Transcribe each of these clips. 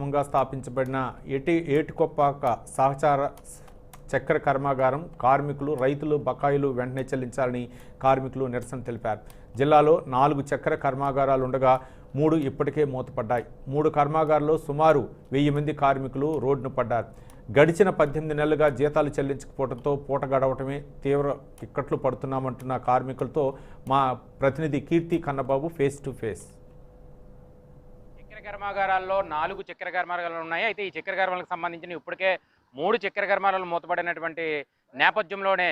క్రమంగా స్థాపించబడిన ఎటి ఏటికొప్పాక సహచార చక్కెర కర్మాగారం కార్మికులు రైతులు బకాయిలు వెంటనే చెల్లించాలని కార్మికులు నిరసన తెలిపారు. జిల్లాలో నాలుగు చక్కెర కర్మాగారాలు ఉండగా మూడు ఇప్పటికే మూతపడ్డాయి. మూడు కర్మాగారాల్లో సుమారు వెయ్యి మంది కార్మికులు రోడ్డున పడ్డారు. గడిచిన పద్దెనిమిది నెలలుగా జీతాలు చెల్లించకపోవడంతో పూట గడవటమే తీవ్ర ఇక్కట్లు పడుతున్నామంటున్న కార్మికులతో మా ప్రతినిధి Keerthi Kannababu face to face. చక్కెర కర్మాగారాల్లో నాలుగు చక్కెర కర్మాగారాలు ఉన్నాయి. అయితే ఈ చక్కెర కర్మాలకు సంబంధించిన ఇప్పటికే మూడు చక్కెర కర్మాగారాలు మూతపడినటువంటి నేపథ్యంలోనే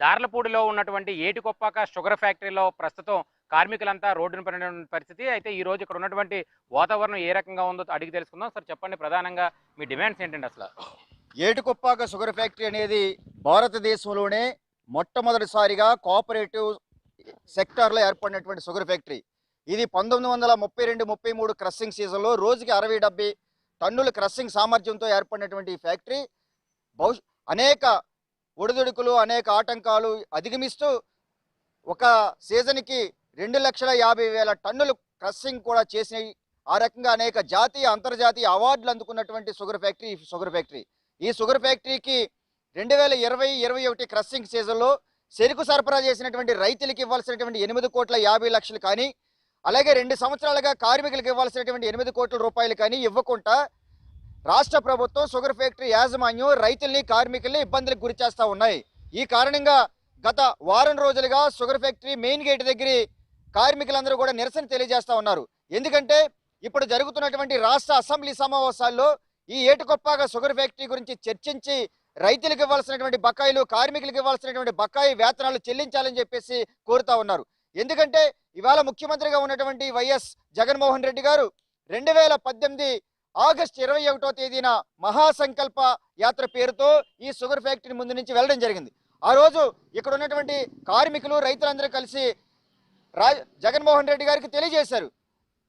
దార్లపూడిలో ఉన్నటువంటి ఏటికొప్పాక షుగర్ ఫ్యాక్టరీలో ప్రస్తుతం కార్మికులంతా రోడ్డున పడిన పరిస్థితి. అయితే ఈ రోజు ఇక్కడ ఉన్నటువంటి వాతావరణం ఏ రకంగా ఉందో అడిగి తెలుసుకుందాం. సార్ చెప్పండి ప్రధానంగా మీ డిమాండ్స్ ఏంటండి అసలు? ఏటికొప్పాక షుగర్ ఫ్యాక్టరీ అనేది భారతదేశంలోనే మొట్టమొదటిసారిగా కోఆపరేటివ్ సెక్టార్లో ఏర్పడినటువంటి షుగర్ ఫ్యాక్టరీ. ఇది పంతొమ్మిది వందల ముప్పై రెండు ముప్పై మూడు క్రస్సింగ్ సీజన్లో రోజుకి అరవై డెబ్బై టన్నుల క్రస్సింగ్ సామర్థ్యంతో ఏర్పడినటువంటి ఈ ఫ్యాక్టరీ భవిష్ అనేక ఒడిదుడుకులు అనేక ఆటంకాలు అధిగమిస్తూ ఒక సీజన్కి రెండు లక్షల యాభై వేల టన్నులు క్రస్సింగ్ కూడా చేసిన ఆ రకంగా అనేక జాతీయ అంతర్జాతీయ అవార్డులు అందుకున్నటువంటి షుగర్ ఫ్యాక్టరీ షుగర్ ఫ్యాక్టరీ ఈ షుగర్ ఫ్యాక్టరీకి రెండు వేల ఇరవై ఇరవై ఒకటి క్రస్సింగ్ సీజన్లో చెరుకు సరఫరా చేసినటువంటి రైతులకు ఇవ్వాల్సినటువంటి ఎనిమిది కోట్ల యాభై లక్షలు కానీ అలాగే రెండు సంవత్సరాలుగా కార్మికులకు ఇవ్వాల్సినటువంటి ఎనిమిది కోట్ల రూపాయలు కానీ ఇవ్వకుండా రాష్ట్ర ప్రభుత్వం షుగర్ ఫ్యాక్టరీ యాజమాన్యం రైతుల్ని కార్మికుల్ని ఇబ్బందులకు గురి చేస్తూ ఉన్నాయి. ఈ కారణంగా గత వారం రోజులుగా షుగర్ ఫ్యాక్టరీ మెయిన్ గేట్ దగ్గర కార్మికులందరూ కూడా నిరసన తెలియజేస్తూ ఉన్నారు. ఎందుకంటే ఇప్పుడు జరుగుతున్నటువంటి రాష్ట్ర అసెంబ్లీ సమావేశాల్లో ఈ ఏటుకొప్పాక షుగర్ ఫ్యాక్టరీ గురించి చర్చించి రైతులకు ఇవ్వాల్సినటువంటి బకాయిలు కార్మికులకు ఇవ్వాల్సినటువంటి బకాయి వేతనాలు చెల్లించాలని చెప్పేసి కోరుతా ఉన్నారు. ఎందుకంటే ఇవాళ ముఖ్యమంత్రిగా ఉన్నటువంటి వైఎస్ జగన్మోహన్ రెడ్డి గారు రెండు వేల పద్దెనిమిది ఆగస్టు ఇరవై ఒకటో తేదీన మహాసంకల్ప యాత్ర పేరుతో ఈ షుగర్ ఫ్యాక్టరీ ముందు నుంచి వెళ్ళడం జరిగింది. ఆ రోజు ఇక్కడ ఉన్నటువంటి కార్మికులు రైతులందరూ కలిసి రా జగన్మోహన్ రెడ్డి గారికి తెలియజేశారు.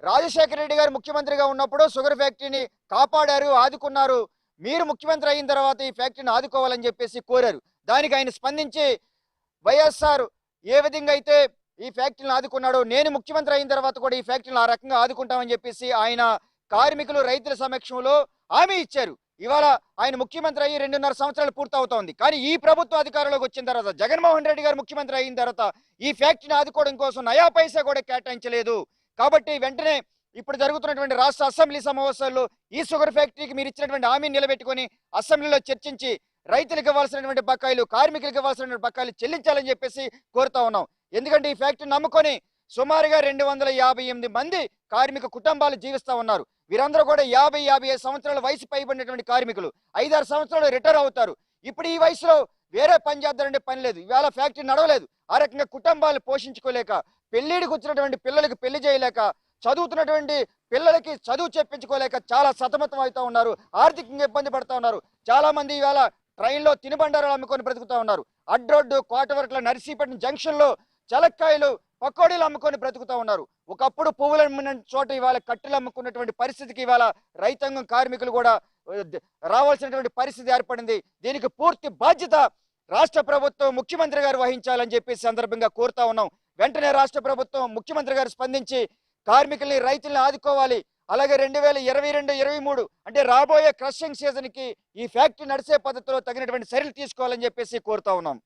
రాజశేఖర రెడ్డి గారు ముఖ్యమంత్రిగా ఉన్నప్పుడు షుగర్ ఫ్యాక్టరీని కాపాడారు ఆదుకున్నారు. మీరు ముఖ్యమంత్రి అయిన తర్వాత ఈ ఫ్యాక్టరీని ఆదుకోవాలని చెప్పేసి కోరారు. దానికి ఆయన స్పందించి వైఎస్ఆర్ ఏ విధంగా అయితే ఈ ఫ్యాక్టరీని ఆదుకున్నాడు. నేను ముఖ్యమంత్రి అయిన తర్వాత కూడా ఈ ఫ్యాక్టరీని ఆ రకంగా ఆదుకుంటామని చెప్పేసి ఆయన కార్మికులు రైతుల సమక్షంలో హామీ ఇచ్చారు. ఇవాళ ఆయన ముఖ్యమంత్రి అయ్యి రెండున్నర సంవత్సరాలు పూర్తవుతోంది. కానీ ఈ ప్రభుత్వ అధికారంలోకి వచ్చిన తర్వాత జగన్మోహన్ రెడ్డి గారు ముఖ్యమంత్రి అయిన తర్వాత ఈ ఫ్యాక్టరీని ఆదుకోవడం కోసం నయా పైసా కూడా కేటాయించలేదు. కాబట్టి వెంటనే ఇప్పుడు జరుగుతున్నటువంటి రాష్ట్ర అసెంబ్లీ సమావేశాల్లో ఈ షుగర్ ఫ్యాక్టరీకి మీరు ఇచ్చినటువంటి హామీని నిలబెట్టుకొని అసెంబ్లీలో చర్చించి రైతులకు ఇవ్వాల్సినటువంటి బకాయిలు కార్మికులకు ఇవ్వాల్సినటువంటి బకాయిలు చెల్లించాలని చెప్పేసి కోరుతా ఉన్నాం. ఎందుకంటే ఈ ఫ్యాక్టరీ నమ్ముకొని సుమారుగా రెండు వందల యాభై ఎనిమిది మంది కార్మిక కుటుంబాలు జీవిస్తూ ఉన్నారు. వీరందరూ కూడా యాభై యాభై ఐదు సంవత్సరాల వయసు పైబడినటువంటి కార్మికులు. ఐదారు సంవత్సరాలు రిటైర్ అవుతారు. ఇప్పుడు ఈ వయసులో వేరే పని చేద్దారంటే పని లేదు. ఇవాళ ఫ్యాక్టరీ నడవలేదు. ఆ రకంగా కుటుంబాలు పోషించుకోలేక పెళ్ళిడికి వచ్చినటువంటి పిల్లలకి పెళ్ళి చేయలేక చదువుతున్నటువంటి పిల్లలకి చదువు చెప్పించుకోలేక చాలా సతమతం అవుతూ ఉన్నారు. ఆర్థికంగా ఇబ్బంది పడుతూ ఉన్నారు. చాలా మంది ఇవాళ ట్రైన్లో తినుబండారాలు అమ్ముకొని బ్రతుకుతూ ఉన్నారు. అడ్రోడ్డు కోటవరట్ల నర్సీపట్నం జంక్షన్లో చలక్కాయలు పకోడీలు అమ్ముకొని బ్రతుకుతా ఉన్నారు. ఒకప్పుడు పువ్వులు అమ్మిన చోట ఇవాళ కట్టెలు అమ్ముకున్నటువంటి పరిస్థితికి ఇవాళ రైతాంగం కార్మికులు కూడా రావాల్సినటువంటి పరిస్థితి ఏర్పడింది. దీనికి పూర్తి బాధ్యత రాష్ట్ర ప్రభుత్వం ముఖ్యమంత్రి గారు వహించాలని చెప్పేసి సందర్భంగా కోరుతా ఉన్నాం. వెంటనే రాష్ట్ర ప్రభుత్వం ముఖ్యమంత్రి గారు స్పందించి కార్మికుల్ని రైతుల్ని ఆదుకోవాలి. అలాగే రెండు వేల ఇరవై రెండు ఇరవై మూడు అంటే రాబోయే క్రషింగ్ సీజన్కి ఈ ఫ్యాక్టరీ నడిచే పద్ధతిలో తగినటువంటి చర్యలు తీసుకోవాలని చెప్పేసి కోరుతా ఉన్నాం.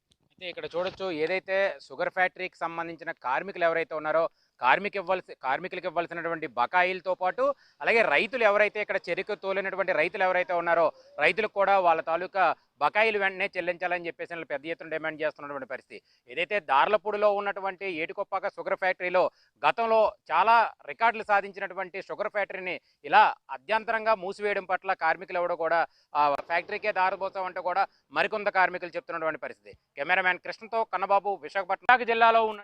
ఇక్కడ చూడొచ్చు. ఏదైతే షుగర్ ఫ్యాక్టరీకి సంబంధించిన కార్మికులు ఎవరైతే ఉన్నారో కార్మిక ఇవ్వాల్సి కార్మికులకు ఇవ్వాల్సినటువంటి బకాయిలతో పాటు అలాగే రైతులు ఎవరైతే ఇక్కడ చెరుకు తోలినటువంటి రైతులు ఎవరైతే ఉన్నారో రైతులకు కూడా వాళ్ళ తాలూకా బకాయిలు వెంటనే చెల్లించాలని చెప్పేసి వాళ్ళు పెద్ద ఎత్తున డిమాండ్ చేస్తున్నటువంటి పరిస్థితి. ఏదైతే దార్లపూడిలో ఉన్నటువంటి ఏటికొప్పాక షుగర్ ఫ్యాక్టరీలో గతంలో చాలా రికార్డులు సాధించినటువంటి షుగర్ ఫ్యాక్టరీని ఇలా అద్యంతరంగా మూసివేయడం పట్ల కార్మికులు ఎవడో కూడా ఆ ఫ్యాక్టరీకే దారిపోతామంటే కూడా మరికొంత కార్మికులు చెప్తున్నటువంటి పరిస్థితి. కెమెరామ్యాన్ కృష్ణతో కన్నబాబు విశాఖపట్నం. జిల్లాలో ఉన్న